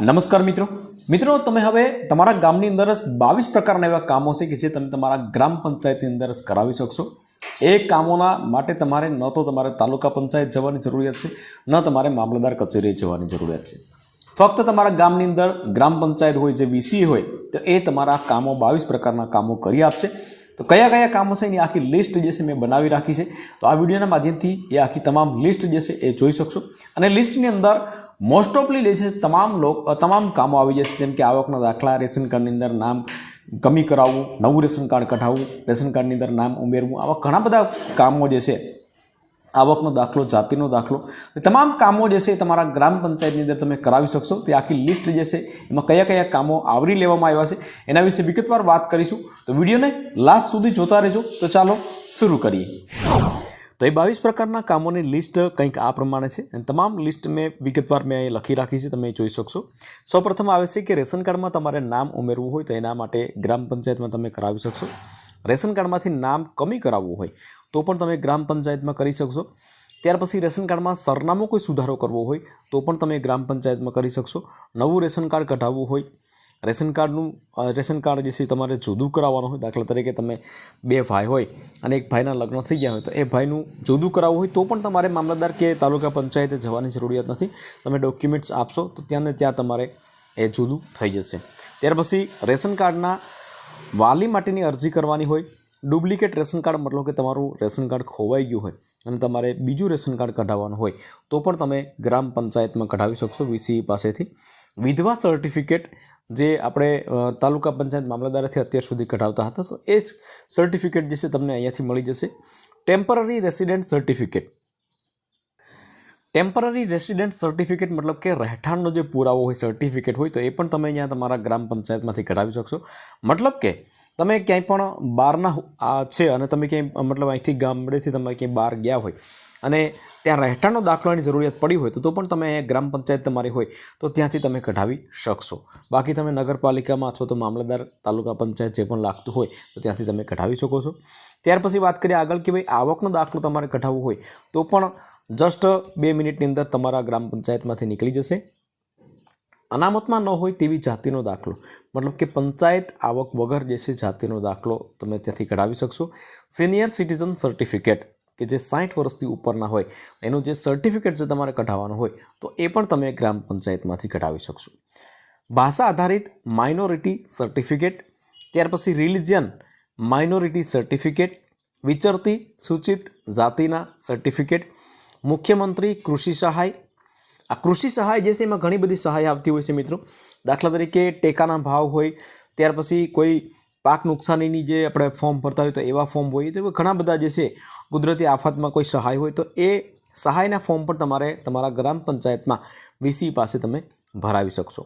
નમસ્કાર મિત્રો. મિત્રો, તમે હવે તમારા ગામની અંદર જ બાવીસ પ્રકારના એવા કામો છે કે જે તમે તમારા ગ્રામ પંચાયતની અંદર જ કરાવી શકશો. એ કામોના માટે તમારે ન તો તમારે તાલુકા પંચાયત જવાની જરૂરિયાત છે, ન તમારે મામલતદાર કચેરીએ જવાની જરૂરિયાત છે. ફક્ત તમારા ગામની અંદર ગ્રામ પંચાયત હોય, જે વીસી હોય, તો એ તમારા કામો બાવીસ પ્રકારના કામો કરી આપશે. તો કયા કયા કામો છે એની આખી લિસ્ટ જે છે મેં બનાવી રાખી છે. તો આ વિડીયોના માધ્યમથી એ આખી તમામ લિસ્ટ જે છે એ જોઈ શકશો. અને લિસ્ટની અંદર મોસ્ટ ઓફલી જે છે તમામ લોક તમામ કામો આવી જશે. જેમ કે આવકના દાખલા, રેશન કાર્ડની અંદર નામ કમી કરાવવું, નવું રેશન કાર્ડ કઢાવવું, રેશન કાર્ડની અંદર નામ ઉમેરવું, આવા ઘણા બધા કામો જે છે આવકનો દાખલો, જાતિનો દાખલો. તમામ કામો જે છે એ તમારા ગ્રામ પંચાયતની અંદર તમે કરાવી શકશો. તે આખી લિસ્ટ જે છે એમાં કયા કયા કામો આવરી લેવામાં આવ્યા છે, એના વિશે વિગતવાર વાત કરીશું. તો વિડીયોને લાસ્ટ સુધી જોતા રહેજો. તો ચાલો શરૂ કરીએ. તો એ બાવીસ પ્રકારના કામોની લિસ્ટ કંઈક આ પ્રમાણે છે. અને તમામ લિસ્ટ મેં વિગતવાર મેં અહીં લખી રાખી છે. તમે જોઈ શકશો. સૌપ્રથમ આવે છે કે રેશન કાર્ડમાં તમારે નામ ઉમેરવું હોય તો એના માટે ગ્રામ પંચાયતમાં તમે કરાવી શકશો. રેશન કાર્ડમાંથી નામ કમી કરાવવું હોય તો પણ તમે ગ્રામ પંચાયતમાં કરી શકશો. ત્યાર પછી રેશન કાર્ડમાં સરનામું કોઈ સુધારો કરવો હોય, તો પણ તમે ગ્રામ પંચાયતમાં કરી શકશો. નવું રેશન કાર્ડ કઢાવવું હોય, રેશન કાર્ડનું રેશન કાર્ડ જે છે તમારે જુદું કરાવવાનું હોય, દાખલા તરીકે તમે બે ભાઈ હોય અને એક ભાઈના લગ્ન થઈ ગયા હોય, તો એ ભાઈનું જુદું કરાવવું હોય, તો પણ તમારે મામલતદાર કે તાલુકા પંચાયતે જવાની જરૂરિયાત નથી. તમે ડોક્યુમેન્ટ્સ આપશો, તો ત્યાં ને ત્યાં તમારે એ જુદું થઈ જશે. ત્યાર પછી રેશન કાર્ડના વાલી માટેની અરજી કરવાની હોય ડુપ્લિકેટ રેશન કાર્ડ મતલબ કે તમારું રેશન કાર્ડ ખોવાઈ ગયું હોય અને તમારે બીજું રેશન કાર્ડ કઢાવવાનું હોય, તો પણ તમે ગ્રામ પંચાયતમાં કઢાવી શકશો વીસી પાસેથી. વિધવા સર્ટિફિકેટ જે આપણે તાલુકા પંચાયત મામલતદારથી અત્યાર સુધી કઢાવતા હતા, તો એ જ સર્ટિફિકેટ જે છે તમને અહીંયાથી મળી જશે. Temporary resident certificate temporary resident certificate મતલબ કે રહેઠાણનો જે પુરાવો હોય સર્ટિફિકેટ હોય, તો એ પણ તમે અહીંયા તમારા ગ્રામ પંચાયતમાંથી કઢાવી શકશો. મતલબ કે તમે ક્યાંય પણ બહારના આ છે અને તમે ક્યાંય, મતલબ અહીંથી ગામડેથી તમે ક્યાંય બહાર ગયા હોય અને ત્યાં રહેઠાણનો દાખલાની જરૂરિયાત પડી હોય, તો તો પણ તમે અહીંયા ગ્રામ પંચાયત તમારી હોય, તો ત્યાંથી તમે કઢાવી શકશો. બાકી તમે નગરપાલિકામાં અથવા તો મામલતદાર તાલુકા પંચાયત જે પણ લાગતું હોય, તો ત્યાંથી તમે કઢાવી શકો છો. ત્યાર પછી વાત કરીએ આગળ કે ભાઈ આવકનો દાખલો તમારે કઢાવવો હોય, તો પણ જસ્ટ બે મિનિટની અંદર તમારા ગ્રામ પંચાયતમાંથી નીકળી જશે. અનામતમાં ન હોય તેવી જાતિનો દાખલો. મતલબ કે પંચાયત આવક વગર જે છે જાતિનો દાખલો તમે ત્યાંથી કઢાવી શકશો. સિનિયર સિટીઝન સર્ટિફિકેટ કે જે સાઠ વર્ષથી ઉપરના હોય, એનું જે સર્ટિફિકેટ જે તમારે કઢાવવાનું હોય, તો એ પણ તમે ગ્રામ પંચાયતમાંથી કઢાવી શકશો. ભાષા આધારિત માઇનોરિટી સર્ટિફિકેટ ત્યાર પછી રિલિજિયન માઇનોરિટી સર્ટિફિકેટ વિચરતી સૂચિત જાતિના સર્ટિફિકેટ મુખ્યમંત્રી કૃષિ સહાય. આ કૃષિ સહાય જે છે એમાં ઘણી બધી સહાય આવતી હોય છે મિત્રો. દાખલા તરીકે ટેકાના ભાવ હોય, ત્યાર પછી કોઈ પાક નુકસાનીની જે આપણે ફોર્મ ભરતા હોય તો એવા ફોર્મ હોય, તો ઘણા બધા જે છે કુદરતી આફતમાં કોઈ સહાય હોય તો એ સહાયના ફોર્મ પણ તમારે તમારા ગ્રામ પંચાયતમાં વીસી પાસે તમે ભરાવી શકશો.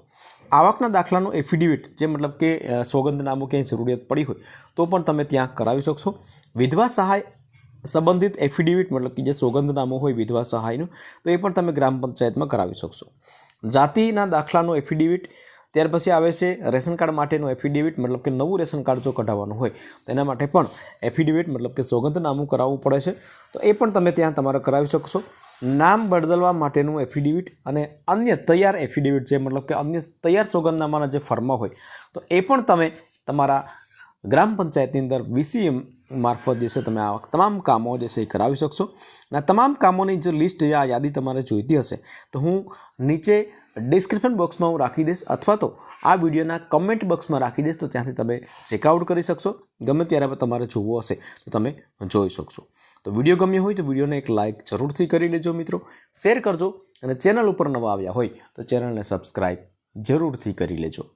આવકના દાખલાનું એફિડેવિટ જે મતલબ કે સોગંદનામું ક્યાંય જરૂરિયાત પડી હોય તો પણ તમે ત્યાં કરાવી શકશો. વિધવા સહાય સંબંધિત એફિડેવિટ મતલબ કે જે સોગંદનામું હોય વિધવા સહાયનું, તો એ પણ તમે ગ્રામ પંચાયતમાં કરાવી શકશો. જાતિના દાખલાનો એફિડેવિટ ત્યાર પછી આવે છે રેશન કાર્ડ માટેનું એફિડેવિટ મતલબ કે નવું રેશન કાર્ડ જો કઢાવવાનું હોય, તો એના માટે પણ એફિડેવિટ મતલબ કે સોગંદનામું કરાવવું પડે છે. તો એ પણ તમે ત્યાં તમારે કરાવી શકશો. નામ બદલવા માટેનું એફિડેવિટ અને અન્ય તૈયાર એફિડેવિટ જે મતલબ કે અન્ય તૈયાર સોગંદનામાના જે ફર્મા હોય, તો એ પણ તમે તમારા ગ્રામ પંચાયતની અંદર વીસીએમ મારફત જે છે તમે આ તમામ કામો જે છે એ કરાવી શકશો. અને તમામ કામોની જે લિસ્ટ આ યાદી તમારે જોઈતી હશે, તો હું નીચે ડિસ્ક્રિપ્શન બોક્સમાં હું રાખી દઈશ, અથવા તો આ વિડીયોના કમેન્ટ બોક્સમાં રાખી દઈશ, તો ત્યાંથી તમે ચેકઆઉટ કરી શકશો. ગમે ત્યારે તમારે જોવો હશે, તો તમે જોઈ શકશો. તો વીડિયો ગમ્યો હોય તો વિડીયોને એક લાઇક જરૂરથી કરી લેજો મિત્રો. શેર કરજો અને ચેનલ ઉપર નવા આવ્યા હોય તો ચેનલને સબસ્ક્રાઈબ જરૂરથી કરી લેજો.